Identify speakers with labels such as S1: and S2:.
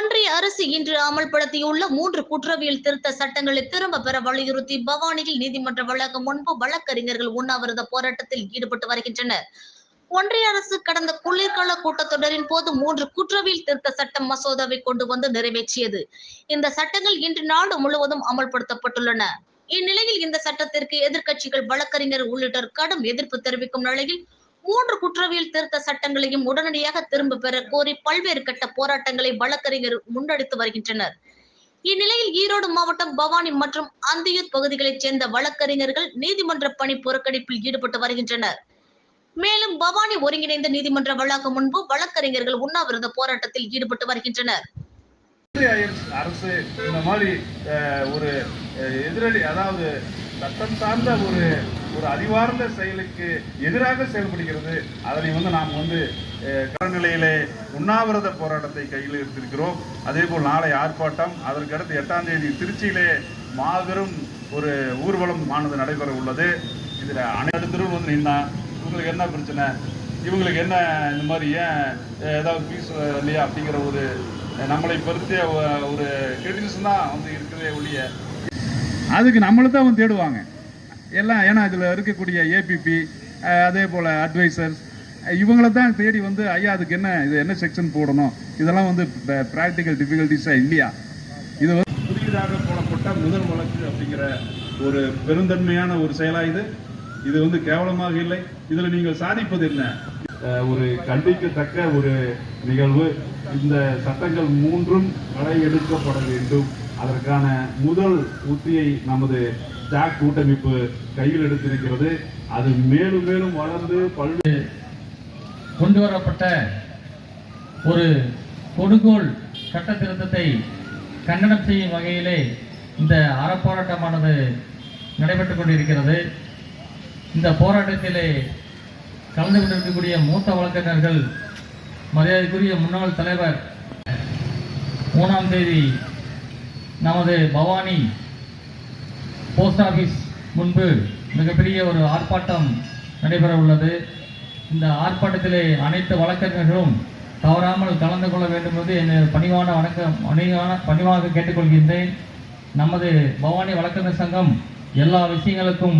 S1: ஒன்றிய அரசு இன்று அமல்படுத்தியுள்ள மூன்று குற்றவியல் திருத்த சட்டங்களை திரும்ப பெற வலியுறுத்தி பவானியில் நீதிமன்ற வளாகம் முன்பு வழக்கறிஞர்கள் உண்ணாவிரத போராட்டத்தில் ஈடுபட்டு வருகின்றனர். ஒன்றிய அரசு கடந்த குளிர்கால கூட்டத்தொடரின் போது மூன்று குற்றவியல் திருத்த சட்ட மசோதாவை கொண்டு வந்து நிறைவேற்றியது. இந்த சட்டங்கள் இன்று நாடு முழுவதும் அமல்படுத்தப்பட்டுள்ளன. இந்நிலையில் இந்த சட்டத்திற்கு எதிர்க்கட்சிகள் வழக்கறிஞர் உள்ளிட்டோர் கடும் எதிர்ப்பு தெரிவிக்கும் நிலையில் மூன்று குற்றவியல் திருத்த சட்டங்களையும் உடனடியாக திரும்ப பெற கோரி பல்வேறு கட்ட போராட்டங்களை வழக்கறிஞர் முன்னெடுத்து வருகின்றனர். இந்நிலையில் ஈரோடு மாவட்டம் பவானி மற்றும் அந்தியூர் பகுதிகளைச் சேர்ந்த வழக்கறிஞர்கள் நீதிமன்ற பணி புறக்கணிப்பில் ஈடுபட்டு வருகின்றனர். மேலும் பவானி ஒருங்கிணைந்த நீதிமன்ற வளாகம் முன்பு வழக்கறிஞர்கள் உண்ணாவிரத போராட்டத்தில் ஈடுபட்டு வருகின்றனர்.
S2: அரசு இந்த மாதிரி ஒரு எதிரடி அதாவது சட்டம் சார்ந்த ஒரு ஒரு அறிவார்ந்த செயலுக்கு எதிராக செயல்படுகிறது அதனை வந்து நாம் வந்து கடநிலையிலே உண்ணாவிரத போராட்டத்தை கையில் எடுத்திருக்கிறோம். அதே போல் நாளை ஆர்ப்பாட்டம் அதற்கடுத்து எட்டாம் தேதி திருச்சியிலே மாபெரும் ஒரு ஊர்வலம் ஆனது நடைபெற உள்ளது. இதில் அனைத்து வந்து நின்னா இவங்களுக்கு என்ன பிரச்சனை? இவங்களுக்கு என்ன இந்த மாதிரி ஏன் ஏதாவது ஃபீஸ் இல்லையா அப்படிங்கிற ஒரு நம்மளை பொறுத்த ஒரு கிரிட்டிசிசம் தான் வந்து இருக்கிறதே ஒழிய. அதுக்கு நம்மளை தான் வந்து தேடுவாங்க. எல்லாம் ஏன்னா இதில் இருக்கக்கூடிய ஏபிபி அதே போல் அட்வைசர்ஸ் இவங்கள தான் தேடி வந்து ஐயா அதுக்கு என்ன இது என்ன செக்ஷன் போடணும்? இதெல்லாம் வந்து ப்ராக்டிக்கல் டிஃபிகல்ட்டிஸாக இல்லையா? இது வந்து புதியதாக போடப்பட்ட முதல் வழக்கு அப்படிங்கிற ஒரு பெருந்தன்மையான ஒரு செயலா இது. இது வந்து கேவலமாக இல்லை. இதில் நீங்கள் சாதிப்பது என்ன? ஒரு கண்டிக்கத்தக்க ஒரு நிகழ்வு. இந்த சட்டங்கள் மூன்றும் கடை எடுக்கப்பட வேண்டும். அதற்கான முதல் உத்தியை நமது ஜாக் கூட்டமைப்பு கையில் எடுத்திருக்கிறது. அது மேலும் மேலும் வளர்ந்து பல்வேறு
S3: கொண்டு வரப்பட்ட ஒரு கொடுங்கோல் சட்ட திருத்தத்தை கண்டனம் செய்யும் வகையிலே இந்த அறப்போராட்டமானது நடைபெற்றுக் கொண்டிருக்கிறது. இந்த போராட்டத்திலே கலந்து கொண்டிருக்கக்கூடிய மூத்த வழக்கறிஞர்கள் மரியாதைக்குரிய முன்னாள் தலைவர் மூணாம் தேதி நமது பவானி போஸ்ட் ஆஃபீஸ் முன்பு மிகப்பெரிய ஒரு ஆர்ப்பாட்டம் நடைபெற உள்ளது. இந்த ஆர்ப்பாட்டத்திலே அனைத்து வழக்கறிஞர்களும் தவறாமல் கலந்து கொள்ள வேண்டும் என்று என்னை பணிவான வணக்கம் பணிவான பணிவாக கேட்டுக்கொள்கின்றேன். நமது பவானி வழக்கறிஞர் சங்கம் எல்லா விஷயங்களுக்கும்